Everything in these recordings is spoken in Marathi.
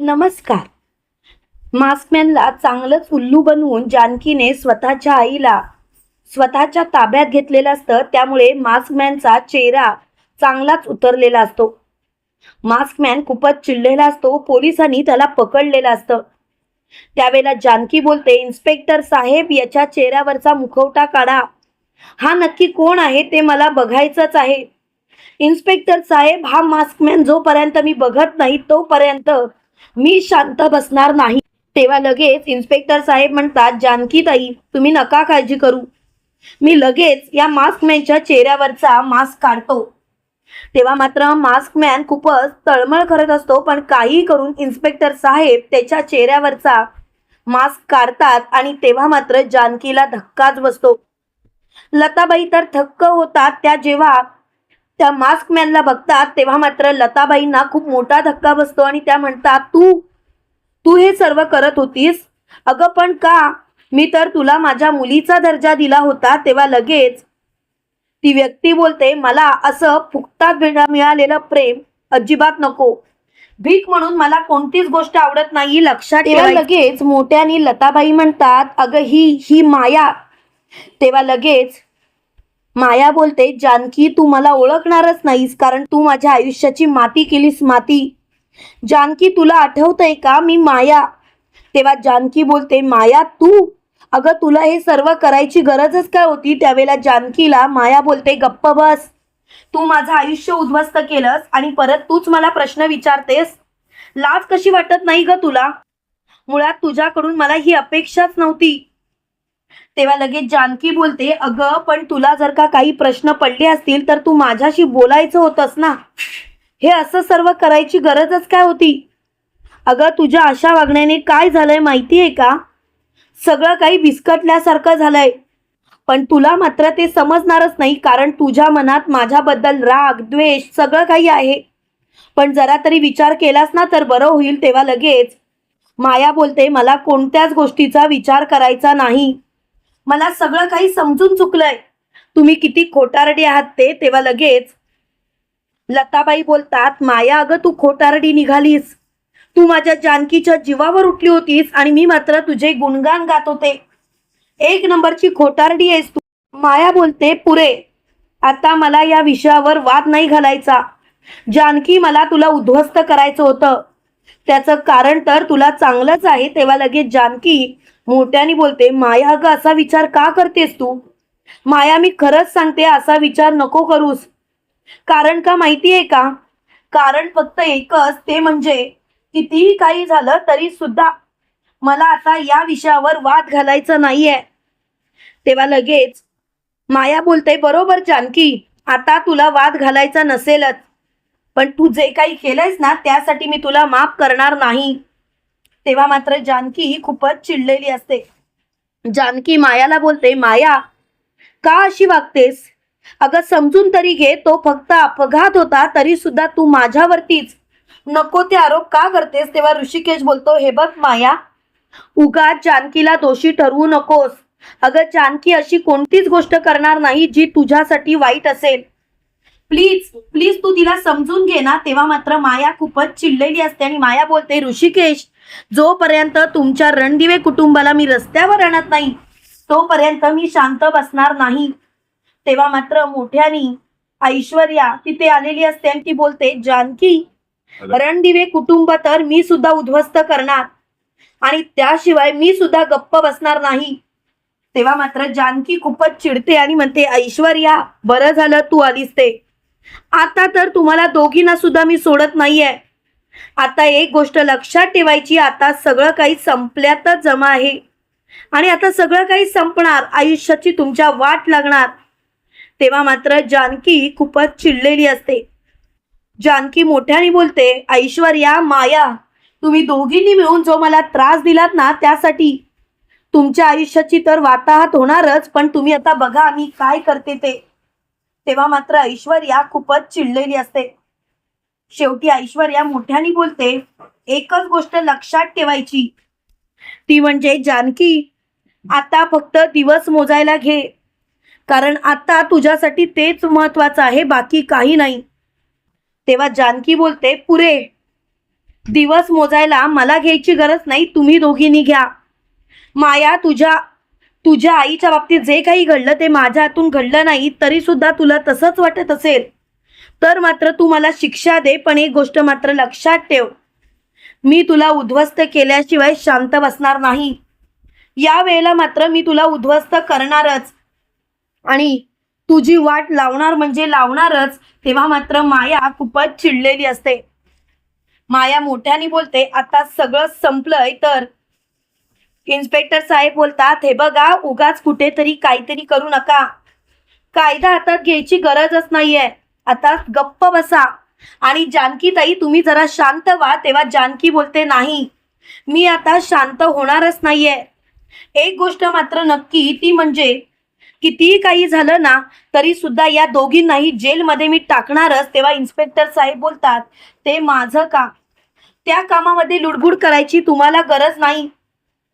नमस्कार. मास्कमॅनला चांगलंच उल्लू बनवून जानकीने स्वतःच्या आईला स्वतःच्या ताब्यात घेतलेलं असतं त्यामुळे मास्कमॅनचा चेहरा चांगलाच उतरलेला असतो. मास्कमॅन खूपच चिडलेला असतो पोलिसांनी त्याला पकडलेलं असतं. त्यावेळेला जानकी बोलते इन्स्पेक्टर साहेब याच्या चेहऱ्यावरचा मुखवटा काढा. हा नक्की कोण आहे ते मला बघायचंच आहे. इन्स्पेक्टर साहेब हा मास्कमॅन जोपर्यंत मी बघत नाही तोपर्यंत मी शांत बसणार नाही. तेव्हा लगेच इन्स्पेक्टर साहेब म्हणतात जानकी ताई तुम्ही नका काळजी करू. मी लगेच या मास्कमॅनच्या चेहऱ्यावरचा मास्क काढतो. तेव्हा मात्र मास्कमॅन खूपच तळमळ करत असतो पण काही करून इन्स्पेक्टर साहेब त्याच्या चेहऱ्यावरचा मास्क काढतात आणि तेव्हा मात्र जानकीला धक्काच बसतो. लताबाई तर थक्क होतात त्या जेव्हा त्या मास्कमॅनला बघतात तेव्हा मात्र लताबाईंना खूप मोठा धक्का बसतो आणि त्या म्हणतात तू तू हे सर्व करत होतीस? अगं पण का? मी तर तुला माझ्या मुलीचा दर्जा दिला होता तेव्हा लगेच. ती व्यक्ती बोलते मला असं फुकटात मिळालेलं प्रेम अजिबात नको. भीक म्हणून मला कोणतीच गोष्ट आवडत नाही लक्षात ठेवा लगेच मोठ्याने लताबाई म्हणतात अगं ही ही माया. तेव्हा लगेच माया बोलते जानकी तू मला ओळखणारच नाहीस कारण तू माझ्या आयुष्याची माती केलीस माती. जानकी तुला आठवतंय का? मी माया. तेव्हा जानकी बोलते माया तू? अगं तुला हे सर्व करायची गरजच काय होती? त्यावेळेला जानकीला माया बोलते गप्प बस. तू माझं आयुष्य उद्ध्वस्त केलंस आणि परत तूच मला प्रश्न विचारतेस. लाज कशी वाटत नाही ग तुला? मुळात तुझ्याकडून मला ही अपेक्षाच नव्हती. तेव्हा लगेच जानकी बोलते अगं पण तुला जर का काही प्रश्न पडले असतील तर तू माझ्याशी बोलायचं होतंस ना? हे असं सर्व करायची गरजच काय होती? अगं तुझ्या अशा वागण्याने काय झालंय माहिती आहे का? सगळं काही विस्कटल्यासारखं झालंय. पण तुला मात्र ते समजणारच नाही कारण तुझ्या मनात माझ्याबद्दल राग द्वेष सगळं काही आहे. पण जरा तरी विचार केलास ना तर बरं होईल तेव्हा लगेच. माया बोलते मला कोणत्याच गोष्टीचा विचार करायचा नाही. मला सगळं काही समजून चुकलंय. तुम्ही किती खोटारडी आहात ते तेव्हा लगेच लताबाई बोलतात माया अगं तू खोटारडी निघालीस. तू माझ्या जानकीच्या जीवावर उठली होतीस आणि मी मात्र तुझे गुणगान गात होते. एक नंबरची खोटारडी आहेस तू. माया बोलते पुरे आता मला या विषयावर वाद नाही घालायचा. जानकी मला तुला उद्ध्वस्त करायचं होतं. त्याचं कारण तर तुला चांगलंच आहे तेव्हा लगेच जानकी मोठ्याने बोलते माया अगं असा विचार का करतेस तू? माया मी खरंच सांगते असा विचार नको करूस. कारण का माहिती आहे का? कारण फक्त एकच ते म्हणजे कितीही काही झालं तरी सुद्धा मला आता या विषयावर वाद घालायचं नाहीये. तेव्हा लगेच माया बोलते बरोबर जानकी आता तुला वाद घालायचा नसेलच. पण तू जे काही केलंयस ना त्यासाठी मी तुला माफ करणार नाही. तेव्हा मात्र जानकी ही खूपच चिडलेली असते. जानकी मायाला बोलते माया का अशी वागतेस? अगं समजून तरी घे तो फक्त अपघात होता तरी सुद्धा तू माझ्यावरतीच. नको ते आरोप का करतेस? तेव्हा ऋषिकेश बोलतो हे बघ माया उगा जानकीला दोषी ठरवू नकोस. अगं जानकी अशी कोणतीच गोष्ट करणार नाही जी तुझ्यासाठी वाईट असेल. प्लीज प्लीज तू तिला समजून घे ना तेव्हा मात्र माया खूपच चिडलेली असते आणि माया बोलते ऋषिकेश जोपर्यंत तुमच्या रणदिवे कुटुंबाला मी रस्त्यावर आणत नाही तोपर्यंत मी शांत बसणार नाही. तेव्हा मात्र मोठ्यानी ऐश्वर्या तिथे आलेली असते आणि ती बोलते जानकी रणदिवे कुटुंब तर मी सुद्धा उद्ध्वस्त करणार आणि त्याशिवाय मी सुद्धा गप्प बसणार नाही. तेव्हा मात्र जानकी खूपच चिडते आणि म्हणते ऐश्वर्या बरं झालं तू आलीस ते. आता तर तुम्हाला दोघींना सुद्धा मी सोडत नाहीये. आता एक गोष्ट लक्षात ठेवायची आता सगळं काही संपल्यातच जमा आहे. आणि आता सगळं काही संपणार आयुष्याची तुमच्या वाट लागणार. तेव्हा मात्र जानकी खूपच चिडलेली असते. जानकी मोठ्याने बोलते ऐश्वर्या माया तुम्ही दोघींनी मिळून जो मला त्रास दिलात ना त्यासाठी. तुमच्या आयुष्याची तर वाताहत होणारच पण तुम्ही आता बघा मी काय करते ते. तेव्हा मात्र ऐश्वर्या खूपच चिडलेली असते. शेवटी ऐश्वर्या मोठ्याने बोलते एकच गोष्ट लक्षात ठेवायची. ती म्हणजे जानकी आता फक्त दिवस मोजायला घे. कारण आता तुझ्यासाठी तेच महत्वाचं आहे बाकी काही नाही. तेव्हा जानकी बोलते पुरे दिवस मोजायला मला घ्यायची गरज नाही तुम्ही दोघींनी घ्या. माया तुझ्या तुझ्या आईच्या बाबतीत जे काही घडलं ते माझ्या हातून घडलं नाही तरी सुद्धा तुला तसंच वाटत असेल. तर मात्र तू मला शिक्षा दे पण एक गोष्ट मात्र लक्षात ठेव. मी तुला उद्ध्वस्त केल्याशिवाय शांत बसणार नाही. या वेळेला मात्र मी तुला उद्ध्वस्त करणारच. आणि तुझी वाट लावणार म्हणजे लावणारच तेव्हा मात्र माया खूपच चिडलेली असते. माया मोठ्याने बोलते आता सगळं संपलंय तर इन्स्पेक्टर साहेब बोलतात हे बघा उगाच कुठेतरी काहीतरी करू नका. कायदा हातात घ्यायची गरजच नाहीये. आता गप्प बसा. आणि जानकी ताई तुम्ही जरा शांत व्हा तेव्हा जानकी बोलते नाही मी आता शांत होणारच नाहीये. एक गोष्ट मात्र नक्की ती म्हणजे कितीही काही झालं ना तरी सुद्धा या दोघींनाही जेलमध्ये मी टाकणारच तेव्हा इन्स्पेक्टर साहेब बोलतात ते माझं काम. त्या कामामध्ये लुडबुड करायची तुम्हाला गरज नाही.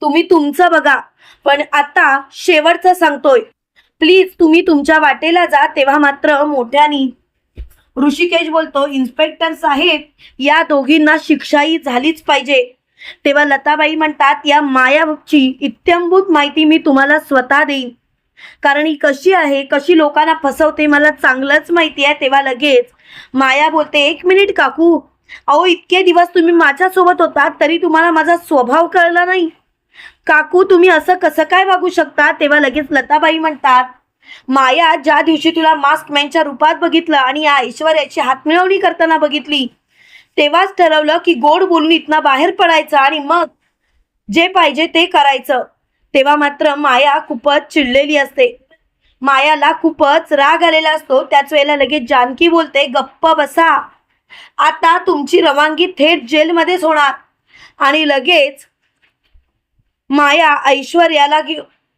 तुम्ही तुमचं बघा. पण आता शेवटचं सांगतोय. प्लीज तुम्ही तुमच्या वाटेला जा तेव्हा मात्र मोठ्यानी ऋषिकेश बोलतो इन्स्पेक्टर साहेब या दोघींना शिक्षाही झालीच पाहिजे. तेव्हा लताबाई म्हणतात या मायाची इत्यंभूत माहिती मी तुम्हाला स्वतः देईन. कारण ही कशी आहे कशी लोकांना फसवते मला चांगलंच माहिती आहे. तेव्हा लगेच माया बोलते एक मिनिट काकू. अहो इतके दिवस तुम्ही माझ्यासोबत होता तरी तुम्हाला माझा स्वभाव कळला नाही. काकू तुम्ही असं कसं काय वागू शकता? तेव्हा लगेच लताबाई म्हणतात माया ज्या दिवशी तुला मास्क मॅनच्या रूपात बघितलं आणि या ऐश्वर्याची हातमिळवणी करताना बघितली तेव्हाच ठरवलं की गोड बोलून इथनं बाहेर पडायचं आणि मग जे पाहिजे ते करायचं. तेव्हा मात्र माया खूपच चिडलेली असते. मायाला खूपच राग आलेला असतो. त्याच वेळेला लगेच जानकी बोलते गप्प बसा. आता तुमची रवानगी थेट जेलमध्येच होणार. आणि लगेच माया ऐश्वर्याला घे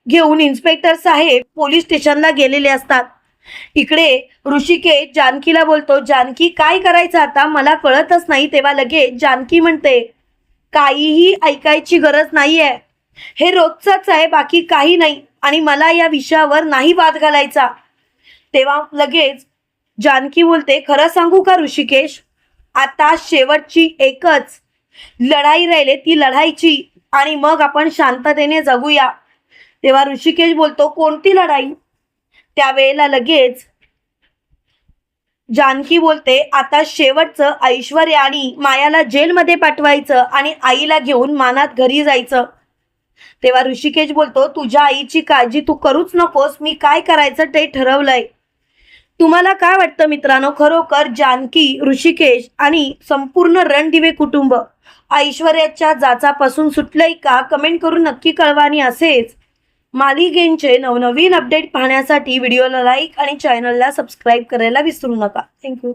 घेऊन इन्स्पेक्टर साहेब पोलीस स्टेशनला गेलेले असतात. इकडे ऋषिकेश जानकीला बोलतो जानकी काय करायचं आता? मला कळतच नाही. तेव्हा लगेच जानकी म्हणते काहीही ऐकायची गरज नाहीये. हे रोजचंच आहे बाकी काही नाही. आणि मला या विषयावर नाही वाद घालायचा. तेव्हा लगेच जानकी बोलते खरं सांगू का ऋषिकेश? आता शेवटची एकच लढाई राहिले ती लढाईची. आणि मग आपण शांततेने जगूया. तेव्हा ऋषिकेश बोलतो कोणती लढाई? त्यावेळेला लगेच जानकी बोलते आता शेवटचं ऐश्वर्या आणि मायाला जेलमध्ये पाठवायचं आणि आईला घेऊन मानात घरी जायचं. तेव्हा ऋषिकेश बोलतो तुझ्या आईची काळजी तू करूच नकोस मी काय करायचं ते ठरवलंय. तुम्हाला काय वाटतं मित्रांनो? खरोखर जानकी ऋषिकेश आणि संपूर्ण रणदिवे कुटुंब ऐश्वर्याच्या जाचापासून सुटलंय का? कमेंट करून नक्की कळवा आणि असेच. मालिकेंचे नवनवीन अपडेट पाहण्यासाठी व्हिडिओला लाईक आणि चॅनलला सबस्क्राईब करायला विसरू नका. थँक्यू